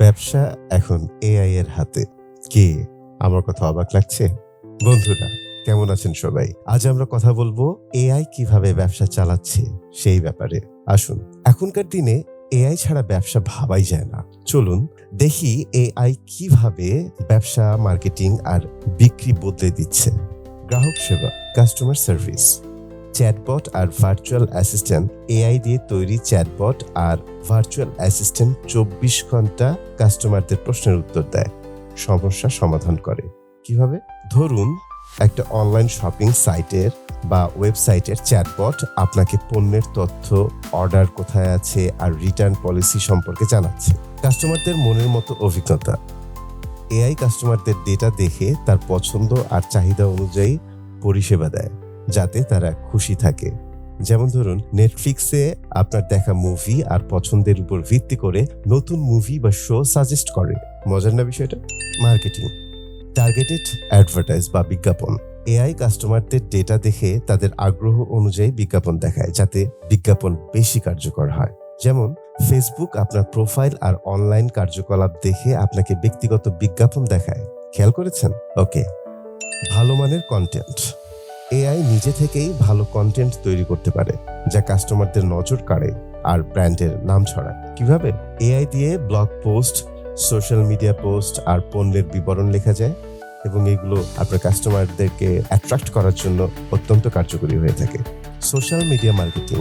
ব্যবসা এখন এআই এর হাতে। কি? আমার কথা অবাক লাগছে। বন্ধুরা, কেমন আছেন সবাই? আজ আমরা কথা বলব এআই কীভাবে ব্যবসা চালাচ্ছে সেই ব্যাপারে। আসুন, এখনকার দিনে এআই ছাড়া ব্যবসা ভাবাই যায় না। চলুন, দেখি এআই কীভাবে ব্যবসা, মার্কেটিং আর বিক্রি বদলে দিচ্ছে। গ্রাহক সেবা কাস্টমার সার্ভিস চ্যাটবট আর ভার্চুয়াল অ্যাসিস্ট্যান্ট এআই দিয়ে তৈরি চ্যাটবট আর ভার্চুয়াল অ্যাসিস্ট্যান্ট চব্বিশ ঘণ্টা কাস্টমারদের প্রশ্নের উত্তর দেয়। সমস্যা সমাধান করে। কীভাবে? ধরুন, একটা অনলাইন শপিং সাইটের বা ওয়েবসাইটের চ্যাটবট আপনাকে পণ্যের তথ্য অর্ডার কোথায় আছে আর রিটার্ন পলিসি সম্পর্কে জানাচ্ছে। কাস্টমারদের মনের মতো অভিজ্ঞতা। এআই কাস্টমারদের ডেটা দেখে তার পছন্দ আর চাহিদা অনুযায়ী পরিষেবা দেয়। যাতে তারা খুশি থাকে। যেমন ধরুন নেটফ্লিক্সে আপনার দেখা মুভি আর পছন্দের উপর ভিত্তি করে নতুন মুভি বা শো সাজেস্ট করে। মজার না বিষয়টা? মার্কেটিং টার্গেটেড অ্যাডভার্টাইজ বা বিজ্ঞাপন। এআই কাস্টমারদের ডেটা দেখে তাদের আগ্রহ অনুযায়ী বিজ্ঞাপন দেখায়, যাতে বিজ্ঞাপন বেশি কার্যকর হয়। যেমন ফেসবুক আপনার প্রোফাইল আর অনলাইন কার্যকলাপ দেখে আপনাকে ব্যক্তিগত বিজ্ঞাপন দেখায়। খেয়াল করেছেন? ওকে ভালো মানের কন্টেন্ট এআই নিজে থেকেই ভালো কন্টেন্ট তৈরি করতে পারে, যা কাস্টমারদের নজর কাড়ে আর ব্র্যান্ডের নাম ছড়ায়। কীভাবে? এআই দিয়ে blog post social media post আর পণ্যের বিবরণ লেখা যায় এবং এগুলো আপনার কাস্টমারদেরকে অ্যাট্রাক্ট করার জন্য অত্যন্ত কার্যকরী হয়ে থাকে। Social media marketing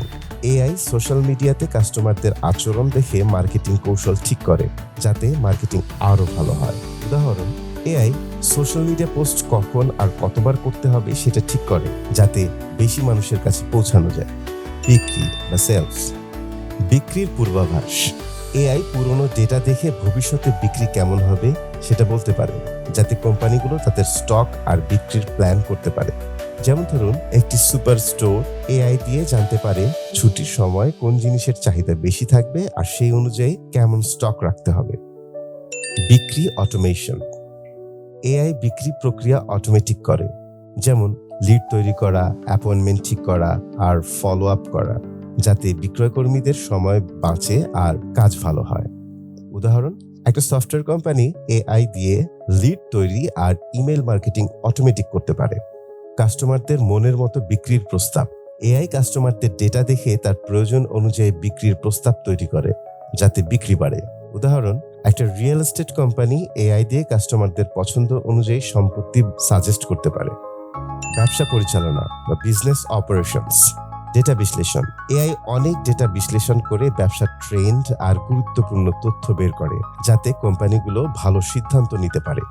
AI social মিডিয়াতে কাস্টমারদের আচরণ দেখে মার্কেটিং কৌশল ঠিক করে, যাতে মার্কেটিং আরও ভালো হয়। উদাহরণ, এআই সোশ্যাল মিডিয়া পোস্ট কখন আর কতবার করতে হবে সেটা ঠিক করে, যাতে বেশি মানুষের কাছে পৌঁছানো যায়। বিক্রি বা সেলস বিক্রির পূর্বাভাস। এআই পুরনো ডেটা দেখে ভবিষ্যতে বিক্রি কেমন হবে সেটা বলতে পারে, যাতে কোম্পানিগুলো তাদের স্টক আর বিক্রির প্ল্যান করতে পারে। যেমন ধরুন, একটি সুপার স্টোর এআই দিয়ে জানতে পারে ছুটির সময় কোন জিনিসের চাহিদা বেশি থাকবে আর সেই অনুযায়ী কেমন স্টক রাখতে হবে। বিক্রি অটোমেশন এআই বিক্রি প্রক্রিয়া অটোমেটিক করে। যেমন লিড তৈরি করা অ্যাপয়েন্টমেন্ট ঠিক করা আর ফলো আপ করা, যাতে বিক্রয়কর্মীদের সময় বাঁচে আর কাজ ভালো হয়। উদাহরণ, একটা সফটওয়্যার কোম্পানি এআই দিয়ে লিড তৈরি আর ইমেল মার্কেটিং অটোমেটিক করতে পারে। কাস্টমারদের মনের মতো বিক্রির প্রস্তাব। এআই কাস্টমারদের ডেটা দেখে তার প্রয়োজন অনুযায়ী বিক্রির প্রস্তাব তৈরি করে, যাতে বিক্রি বাড়ে। উদাহরণ একটা রিয়েল এস্টেট কোম্পানি এআই দিয়ে কাস্টমারদের পছন্দ অনুযায়ী সম্পত্তি সাজেস্ট করতে পারে। ব্যবসা পরিচালনা বা বিজনেস অপারেশনস ডেটা বিশ্লেষণ। এআই অনেক ডেটা বিশ্লেষণ করে ব্যবসার ট্রেন্ড আর গুরুত্বপূর্ণ তথ্য বের করে, যাতে কোম্পানিগুলো ভালো সিদ্ধান্ত নিতে পারে।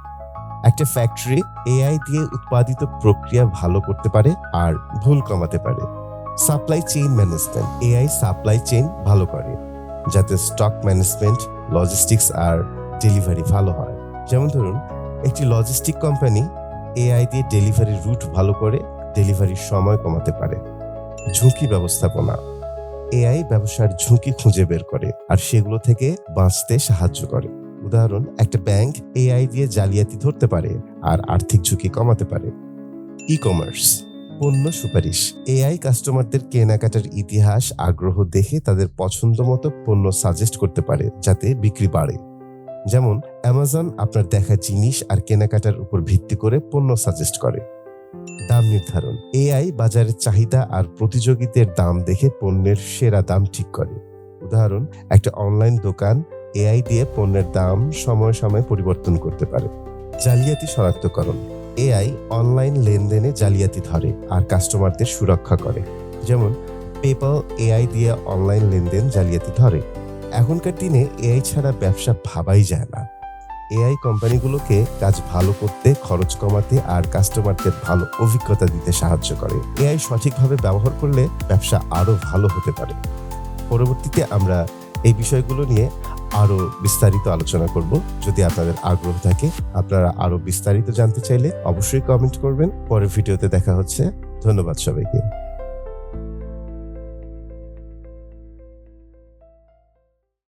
একটা ফ্যাক্টরি এআই দিয়ে উৎপাদিত প্রক্রিয়া ভালো করতে পারে আর ভুল কমাতে পারে। Supply chain management AI supply chain ভালো করে, যাতে স্টক ম্যানেজমেন্ট লজিস্টিক্স আর ডেলিভারি ভালো হয়। যেমন ধরুন, একটি লজিস্টিক কোম্পানি এআই দিয়ে ডেলিভারি রুট ভালো করে ডেলিভারির সময় কমাতে পারে। ঝুঁকি ব্যবস্থাপনা এআই ব্যবসার ঝুঁকি খুঁজে বের করে আর সেগুলো থেকে বাঁচতে সাহায্য করে। উদাহরণ, একটা ব্যাংক এআই দিয়ে জালিয়াতি ধরতে পারে আর আর্থিক ঝুঁকি কমাতে পারে। ই কমার্স পণ্য সুপারিশ। এআই কাস্টমারদের কেনাকাটার ইতিহাস, আগ্রহ দেখে তাদের পছন্দ মতো পণ্য সাজেস্ট করতে পারে, যাতে বিক্রি বাড়ে। যেমন অ্যামাজন আপনার দেখা জিনিস আর কেনাকাটার উপর ভিত্তি করে পণ্য সাজেস্ট করে। দাম নির্ধারণ। এআই বাজারের চাহিদা আর প্রতিযোগীদের দাম দেখে পণ্যের সেরা দাম ঠিক করে। উদাহরণ, একটা অনলাইন দোকান এআই দিয়ে পণ্যের দাম সময় সময় পরিবর্তন করতে পারে। জালিয়াতি শনাক্তকরণ। এআই অনলাইন লেনদেনে জালিয়াতি ধরে আর কাস্টমারদের সুরক্ষা করে। যেমন, পেপাল এআই দিয়ে অনলাইন লেনদেন জালিয়াতি ধরে। এখনকার দিনে এআই ছাড়া ব্যবসা ভাবাই যায় না। এআই কোম্পানিগুলোকে কাজ ভালো করতে, খরচ কমাতে আর কাস্টমারদের ভালো অভিজ্ঞতা দিতে সাহায্য করে। এআই সঠিকভাবে ব্যবহার করলে ব্যবসা আরও ভালো হতে পারে। পরবর্তীতে আমরা এই বিষয়গুলো নিয়ে আরও বিস্তারিত আলোচনা করব। যদি আপনাদের আগ্রহ থাকে, আপনারা আরও বিস্তারিত জানতে চাইলে অবশ্যই কমেন্ট করবেন। পরের ভিডিওতে দেখা হচ্ছে। ধন্যবাদ সবাইকে।